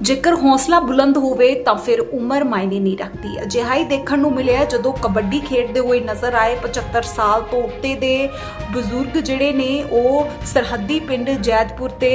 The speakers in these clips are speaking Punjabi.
ਜੇਕਰ ਹੌਸਲਾ ਬੁਲੰਦ ਹੋਵੇ ਤਾਂ ਫਿਰ ਉਮਰ ਮਾਇਨੇ ਨਹੀਂ ਰੱਖਦੀ। ਅਜਿਹਾ ਹੀ ਦੇਖਣ ਨੂੰ ਮਿਲਿਆ ਜਦੋਂ ਕਬੱਡੀ ਖੇਡਦੇ ਹੋਏ ਨਜ਼ਰ ਆਏ 75 ਸਾਲ ਤੋਂ ਉੱਤੇ ਦੇ ਬਜ਼ੁਰਗ ਜਿਹੜੇ ਨੇ, ਉਹ ਸਰਹੱਦੀ ਪਿੰਡ ਜੈਦਪੁਰ ਤੇ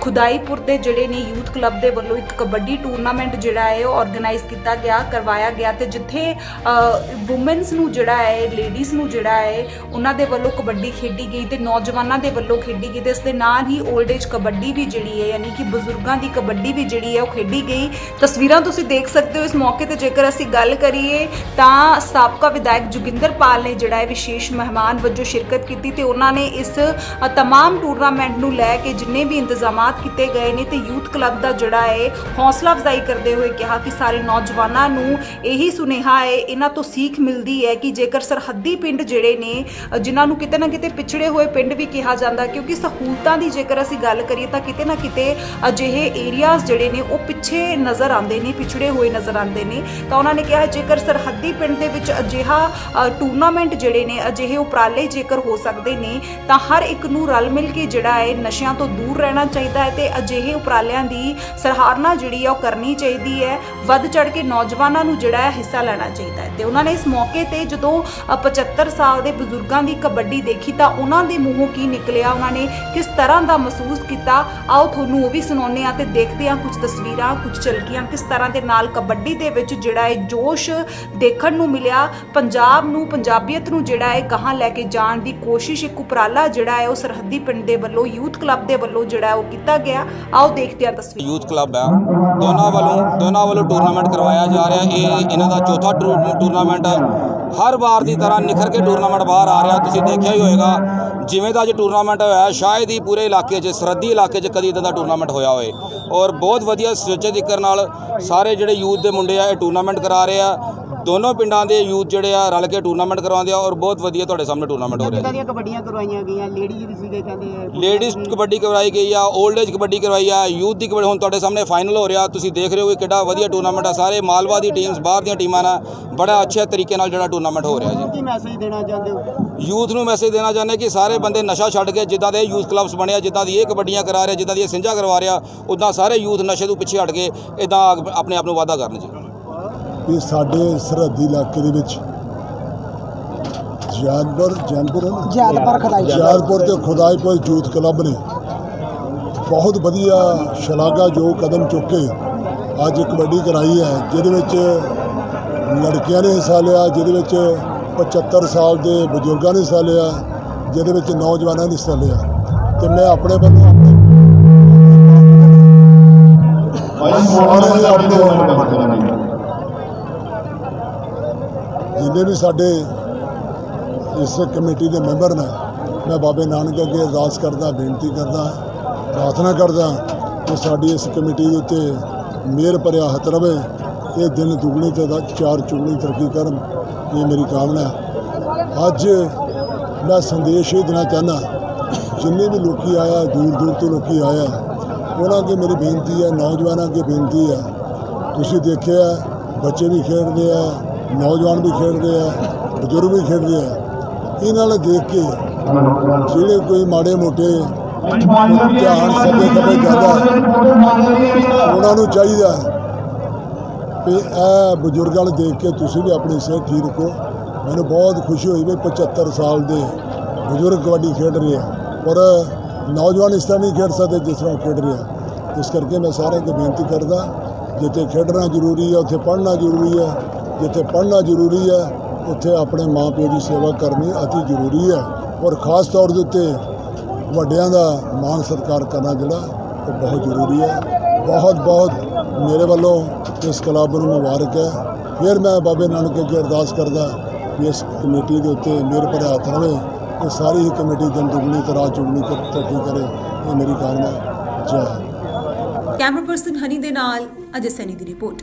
ਖੁਦਾਈਪੁਰ ਦੇ ਜਿਹੜੇ ਨੇ ਯੂਥ ਕਲੱਬ ਦੇ ਵੱਲੋਂ ਇੱਕ ਕਬੱਡੀ ਟੂਰਨਾਮੈਂਟ ਜਿਹੜਾ ਹੈ ਉਹ ਆਰਗੇਨਾਈਜ਼ ਕੀਤਾ ਗਿਆ, ਕਰਵਾਇਆ ਗਿਆ ਤੇ ਜਿੱਥੇ ਔਮਨਸ ਨੂੰ ਜਿਹੜਾ ਹੈ ਲੇਡੀਜ਼ ਨੂੰ ਜਿਹੜਾ ਹੈ, ਉਹਨਾਂ ਦੇ ਵੱਲੋਂ ਕਬੱਡੀ ਖੇਡੀ ਗਈ ਤੇ ਨੌਜਵਾਨਾਂ ਦੇ ਵੱਲੋਂ ਖੇਡੀ ਗਈ ਤੇ ਇਸ ਦੇ ਨਾਲ ਹੀ 올ਡ ਏਜ ਕਬੱਡੀ ਵੀ ਜਿਹੜੀ ਹੈ, ਯਾਨੀ ਕਿ ਬਜ਼ੁਰਗਾਂ ਦੀ ਕਬੱਡੀ ਵੀ ਜਿਹੜੀ ਹੈ ਉਹ ਖੇਡੀ ਗਈ। ਤਸਵੀਰਾਂ ਤੁਸੀਂ ਦੇਖ ਸਕਦੇ ਹੋ ਇਸ ਮੌਕੇ ਤੇ ਜੇਕਰ ਅਸੀਂ ਗੱਲ ਕਰੀਏ ਤਾਂ ਸਾਬਕਾ ਵਿਧਾਇਕ ਜੋਗਿੰਦਰ ਪਾਲ ਨੇ ਜਿਹੜਾ ਹੈ ਵਿਸ਼ੇਸ਼ ਮਹਿਮਾਨ ਵਜੋਂ ਸ਼ਿਰਕਤ ਕੀਤੀ ਤੇ ਉਹਨਾਂ ਨੇ ਇਸ ਅ, ਤਮਾਮ ਟੂਰਨਾਮੈਂਟ ਨੂੰ ਲੈ ਕੇ ਜਿੰਨੇ ਵੀ ਇੰਤਜ਼ਾਮਾਤ ਕੀਤੇ ਗਏ ਨੇ ਤੇ ਯੂਥ ਕਲੱਬ ਦਾ ਜਿਹੜਾ ਹੈ ਹੌਸਲਾ ਅਫਜ਼ਾਈ ਕਰਦੇ ਹੋਏ ਕਿਹਾ ਕਿ ਸਾਰੇ ਨੌਜਵਾਨਾਂ ਨੂੰ ਇਹੀ ਸੁਨੇਹਾ ਹੈ ਇਹਨਾਂ ਤੋਂ ਸੀਖ ਮਿਲਦੀ ਹੈ ਕਿ ਜੇਕਰ ਸਰਹੱਦੀ ਪਿੰਡ ਜਿਹੜੇ ਨੇ ਅ, ਜਿਨ੍ਹਾਂ ਨੂੰ ਕਿਤੇ ਨਾ ਕਿਤੇ ਪਿਛੜੇ ਹੋਏ ਪਿੰਡ ਵੀ ਕਿਹਾ ਜਾਂਦਾ ਕਿਉਂਕਿ ਸਹੂਲਤਾਂ ਦੀ ਜੇਕਰ ਅਸੀਂ ਗੱਲ ਕਰੀਏ ਤਾਂ ਕਿਤੇ ਨਾ ਕਿਤੇ ਅਜਿਹੇ ਏਰੀਆਜ਼ ਜਿਹੜੇ ਨੇ ਉਹ ਪਿੱਛੇ ਨਜ਼ਰ ਆਉਂਦੇ ਨੇ ਪਿਛੜੇ ਹੋਏ ਨਜ਼ਰ ਆਉਂਦੇ ਨੇ। ਤਾਂ ਉਹਨਾਂ ਨੇ ਕਿਹਾ ਜੇਕਰ ਸਰਹੱਦੀ ਪਿੰਡ ਦੇ ਵਿੱਚ ਅਜਿਹਾ ਟੂਰਨਾਮੈਂਟ ਜਿਹੜੇ ਨੇ ਅਜਿਹੇ ਉਪਰਾਲੇ ਜੇਕਰ ਹੋ ਸਕਦੇ ਨੇ ਤਾਂ ਹਰ ਇੱਕ ਨੂੰ ਰਲ ਮਿਲ ਕੇ ਜਿਹੜਾ ਹੈ ਨਸ਼ਿਆਂ ਤੋਂ ਦੂਰ ਰਹਿਣਾ ਚਾਹੀਦਾ ਹੈ ਤੇ ਅਜਿਹੇ ਉਪਰਾਲਿਆਂ ਦੀ ਸਰਾਹਨਾ ਜਿਹੜੀ ਆ ਉਹ ਕਰਨੀ ਚਾਹੀਦੀ ਹੈ। ਵੱਧ ਚੜ ਕੇ ਨੌਜਵਾਨਾਂ ਨੂੰ ਜਿਹੜਾ ਹੈ ਹਿੱਸਾ ਲੈਣਾ ਚਾਹੀਦਾ ਹੈ। ਤੇ ਉਹਨਾਂ ਨੇ ਇਸ ਮੌਕੇ ਤੇ ਜਦੋਂ ਅ, 75 ਸਾਲ ਦੇ ਬਜ਼ੁਰਗਾਂ ਦੀ ਕਬੱਡੀ ਦੇਖੀ ਤਾਂ ਉਹਨਾਂ ਦੇ ਮੂੰਹੋਂ ਕੀ ਨਿਕਲਿਆ ਉਹਨਾਂ ਨੇ ਕਿਸ ਤਰ੍ਹਾਂ ਦਾ ਮਹਿਸੂਸ ਕੀਤਾ? ਆਓ ਤੁਹਾਨੂੰ ਉਹ ਵੀ ਸੁਣਾਉਂਦੇ ਆ ਤੇ ਦੇਖਦੇ ਆ ਕੁਝ ਤਸਵੀਰਾਂ ਕੁਝ ਝਲਕੀਆਂ ਕਿਸ ਤਰ੍ਹਾਂ ਦੇ ਨਾਲ ਕਬੱਡੀ ਦੇ ਵਿੱਚ ਜਿਹੜਾ ਹੈ ਜੋਸ਼ ਦੇਖਣ ਨੂੰ ਮਿਲਿਆ, ਪੰਜਾਬ ਨੂੰ, ਪੰਜਾਬੀਅਤ ਨੂੰ ਜਿਹੜਾ ਹੈ ਗਾਹਾਂ ਲੈ ਕੇ ਜਾਣ ਦੀ ਕੋਸ਼ਿਸ਼, ਇੱਕ ਉਪਰਾਲਾ ਜਿਹੜਾ ਹੈ ਉਹ ਸਰਹੱਦੀ ਪਿੰਡ ਦੇ ਵੱਲੋਂ, ਯੂਥ ਕਲੱਬ ਦੇ ਵੱਲੋਂ ਜਿਹੜਾ ਉਹ ਕੀਤਾ ਗਿਆ। ਆਓ ਦੇਖਦੇ ਆ ਤਸਵੀਰ। ਯੂਥ ਕਲੱਬ ਹੈ। ਦੋਨਾਂ ਵੱਲੋਂ ਦੋਨਾਂ ਵੱਲੋਂ ਟੂਰਨਾਮੈਂਟ ਕਰਵਾਇਆ ਜਾ ਰਿਹਾ। ਇਹ ਇਹਨਾਂ ਦਾ ਚੌਥਾ ਟੂਰਨਾਮੈਂਟ ਹਰ ਵਾਰ ਦੀ ਤਰ੍ਹਾਂ ਨਿਖਰ ਕੇ ਟੂਰਨਾਮੈਂਟ ਬਾਹਰ ਆ ਰਿਹਾ। ਤੁਸੀਂ ਦੇਖਿਆ ਹੀ ਹੋਏਗਾ, ਜਿਵੇਂ ਦਾ ਅੱਜ ਟੂਰਨਾਮੈਂਟ ਹੋਇਆ, ਸ਼ਾਇਦ ਹੀ ਪੂਰੇ ਇਲਾਕੇ 'ਚ, ਸਰਹੱਦੀ ਇਲਾਕੇ 'ਚ ਕਦੀ ਇਦਾਂ ਦਾ ਟੂਰਨਾਮੈਂਟ ਹੋਇਆ ਹੋਵੇ। ਔਰ ਬਹੁਤ ਵਧੀਆ ਸੁਚੱਜੇ ਤਰੀਕੇ ਨਾਲ ਸਾਰੇ ਜਿਹੜੇ ਯੂਥ ਦੇ ਮੁੰਡੇ ਆ, ਇਹ ਟੂਰਨਾਮੈਂਟ ਕਰਾ ਰਹੇ ਆ। ਦੋਨੋਂ ਪਿੰਡਾਂ ਦੇ ਯੂਥ ਜਿਹੜੇ ਆ ਰਲ ਕੇ ਟੂਰਨਾਮੈਂਟ ਕਰਵਾਉਂਦੇ ਆ ਔਰ ਬਹੁਤ ਵਧੀਆ ਤੁਹਾਡੇ ਸਾਹਮਣੇ ਟੂਰਨਾਮੈਂਟ ਹੋ ਰਿਹਾ ਕਿੱਦਾਂ ਦੀਆਂ ਕਬੱਡੀਆਂ ਕਰਵਾਈਆਂ ਗਈਆਂ? ਲੇਡੀਜ਼ ਵੀ ਸੀਗੇ ਕਹਿੰਦੇ ਲੇਡੀਜ਼ ਕਬੱਡੀ ਕਰਵਾਈ ਗਈ ਆ 올ਡ ਏਜ ਕਬੱਡੀ ਕਰਵਾਈ ਆ ਯੂਥ ਦੀ ਕਬੱਡੀ ਹੁਣ ਤੁਹਾਡੇ ਸਾਹਮਣੇ ਫਾਈਨਲ ਹੋ ਰਿਹਾ ਤੁਸੀਂ ਦੇਖ ਰਹੇ ਹੋ ਕਿ ਕਿੱਡਾ ਵਧੀਆ ਟੂਰਨਾਮੈਂਟ ਆ ਸਾਰੇ ਮਾਲਵਾ ਦੀ ਟੀਮਸ ਬਾਹਰ ਦੀਆਂ ਟੀਮਾਂ ਨਾਲ ਬੜਾ ਅੱਛੇ ਤਰੀਕੇ ਨਾਲ ਜਿਹੜਾ ਟੂਰਨਾਮੈਂਟ ਹੋ ਰਿਹਾ ਜੀ। ਕੀ ਮੈਸੇਜ ਦੇਣਾ ਚਾਹੁੰਦੇ ਹੋ? ਯੂਥ ਨੂੰ ਮੈਸੇਜ ਦੇਣਾ ਚਾਹੁੰਦੇ ਕਿ ਸਾਰੇ ਬੰਦੇ ਨਸ਼ਾ ਛੱਡ ਕੇ ਜਿੱਦਾਂ ਦੇ ਯੂਥ ਕਲੱਬਸ ਬਣਿਆ ਜਿੱਦਾਂ ਦੀ ਇਹ ਕਬੱਡੀਆਂ ਕਰਾ ਰਿਹਾ ਜਿੱਦਾਂ ਦੀ ਇਹ ਸਿੰਝਾ ਕਰਵਾ ਰਿਹਾ ਉਦਾਂ ਸਾਰੇ ਯੂਥ ਨਸ਼ੇ ਤੋਂ ਪਿੱਛੇ ਹਟ ਕੇ ਇਦਾਂ ਆਪਣੇ ਆਪ ਨੂੰ ਵਾਅਦਾ ਕਰਨ ਜੀ। ਇਹ ਸਾਡੇ ਸਰਹੱਦੀ ਇਲਾਕੇ ਦੇ ਵਿੱਚ ਜਾਨਪੁਰ ਜਾਨਪੁਰ ਹੈ ਨਾ? ਜੈਲਪੁਰ ਖਦਾਈ ਜਾਨਪੁਰ ਤੇ ਖੁਦਾਈਪੁਰ ਯੂਥ ਕਲੱਬ ਨੇ ਬਹੁਤ ਵਧੀਆ ਸ਼ਲਾਘਾ ਜੋ ਕਦਮ ਚੁੱਕੇ। ਅੱਜ ਕਬੱਡੀ ਕਰਾਈ ਹੈ ਜਿਹਦੇ ਵਿੱਚ ਲੜਕੀਆਂ ਨੇ ਹਿੱਸਾ ਲਿਆ ਜਿਹਦੇ ਵਿੱਚ 75 ਸਾਲ ਦੇ ਬਜ਼ੁਰਗਾਂ ਨੇ ਹਿੱਸਾ ਲਿਆ ਜਿਹਦੇ ਵਿੱਚ ਨੌਜਵਾਨਾਂ ਨੇ ਹਿੱਸਾ ਲਿਆ। ਤੇ ਮੈਂ ਆਪਣੇ ਵੱਲੋਂ ਆਪਣੇ ਸਾਰੇ ਆਪਣੇ ਜਿੰਨੇ ਵੀ ਸਾਡੇ ਇਸ ਕਮੇਟੀ ਦੇ ਮੈਂਬਰ ਨੇ, ਮੈਂ ਬਾਬੇ ਨਾਨਕ ਅੱਗੇ ਅਰਦਾਸ ਕਰਦਾ, ਬੇਨਤੀ ਕਰਦਾ, ਪ੍ਰਾਰਥਨਾ ਕਰਦਾ ਕਿ ਸਾਡੀ ਇਸ ਕਮੇਟੀ ਦੇ ਉੱਤੇ ਮਿਹਰ ਭਰਿਆ ਹੱਥ ਰਵੇ, ਇਹ ਦਿਨ ਦੁਗਣੀ ਤੇ ਚਾਰ ਚੁਗਣੀ ਤਰੱਕੀ ਕਰਨ, ਇਹ ਮੇਰੀ ਕਾਮਨਾ ਹੈ। ਅੱਜ ਮੈਂ ਸੰਦੇਸ਼ ਇਹ ਦੇਣਾ ਚਾਹੁੰਦਾ, ਜਿੰਨੇ ਵੀ ਲੋਕੀ ਆਇਆ, ਦੂਰ ਦੂਰ ਤੋਂ ਲੋਕੀ ਆਇਆ, ਉਹਨਾਂ ਅੱਗੇ ਮੇਰੀ ਬੇਨਤੀ ਹੈ, ਨੌਜਵਾਨਾਂ ਅੱਗੇ ਬੇਨਤੀ ਹੈ। ਤੁਸੀਂ ਦੇਖਿਆ, ਬੱਚੇ ਵੀ ਖੇਡਦੇ ਆ ਨੌਜਵਾਨ ਵੀ ਖੇਡਦੇ ਆ, ਬਜ਼ੁਰਗ ਵੀ ਖੇਡਦੇ ਆ। ਇਹਨਾਂ ਨੂੰ ਦੇਖ ਕੇ ਜਿਹੜੇ ਕੋਈ ਮਾੜੇ ਮੋਟੇ ਧਿਆਨ ਸਭੇ ਖਬੇ ਜ਼ਿਆਦਾ ਉਹਨਾਂ ਨੂੰ ਚਾਹੀਦਾ ਕਿ ਇਹ ਬਜ਼ੁਰਗਾਂ ਨੂੰ ਦੇਖ ਕੇ ਤੁਸੀਂ ਵੀ ਆਪਣੀ ਸਿਹਤ ਠੀਕ ਰੱਖੋ। ਮੈਨੂੰ ਬਹੁਤ ਖੁਸ਼ੀ ਹੋਈ ਵੀ 75 ਸਾਲ ਦੇ ਬਜ਼ੁਰਗ ਕਬੱਡੀ ਖੇਡ ਰਹੇ ਆ ਪਰ ਨੌਜਵਾਨ ਇਸ ਤਰ੍ਹਾਂ ਨਹੀਂ ਖੇਡ ਸਕਦੇ ਜਿਸ ਤਰ੍ਹਾਂ ਉਹ ਖੇਡ ਰਿਹਾ ਇਸ ਕਰਕੇ ਮੈਂ ਸਾਰਿਆਂ ਨੂੰ ਬੇਨਤੀ ਕਰਦਾ, ਜਿੱਥੇ ਖੇਡਣਾ ਜ਼ਰੂਰੀ ਹੈ, ਉੱਥੇ ਪੜ੍ਹਨਾ ਜ਼ਰੂਰੀ ਹੈ ਜਿੱਥੇ ਪੜ੍ਹਨਾ ਜ਼ਰੂਰੀ ਹੈ, ਉੱਥੇ ਆਪਣੇ ਮਾਪਿਓ ਦੀ ਸੇਵਾ ਕਰਨੀ ਅਤੀ ਜ਼ਰੂਰੀ ਹੈ ਔਰ ਖਾਸ ਤੌਰ ਦੇ ਉੱਤੇ ਵੱਡਿਆਂ ਦਾ ਮਾਣ ਸਤਿਕਾਰ ਕਰਨਾ ਜਿਹੜਾ ਉਹ ਬਹੁਤ ਜ਼ਰੂਰੀ ਹੈ। ਬਹੁਤ ਬਹੁਤ ਮੇਰੇ ਵੱਲੋਂ ਇਸ ਕਲੱਬ ਨੂੰ ਮੁਬਾਰਕ ਹੈ। ਫਿਰ ਮੈਂ ਬਾਬੇ ਨਾਨਕ ਅੱਗੇ ਅਰਦਾਸ ਕਰਦਾ ਕਿ ਇਸ ਕਮੇਟੀ ਦੇ ਉੱਤੇ ਮੇਰੇ ਭਰਿਆ ਹੱਥ ਰਵੇ ਤੇ ਸਾਰੀ ਹੀ ਕਮੇਟੀ ਦਿਨ ਦੁਗਣੀ ਤੇ ਰਾਤ ਚੁਗਣੀ ਤੇ ਤਰੱਕੀ ਕਰੇ। ਇਹ ਮੇਰੀ ਕਾਮਨਾ ਹੈ। ਜੈ ਕੈਮਰਾ ਪਰਸਨ ਹਨੀ ਦੇ ਨਾਲ ਅਜੇ ਸੈਨੀ ਦੀ ਰਿਪੋਰਟ।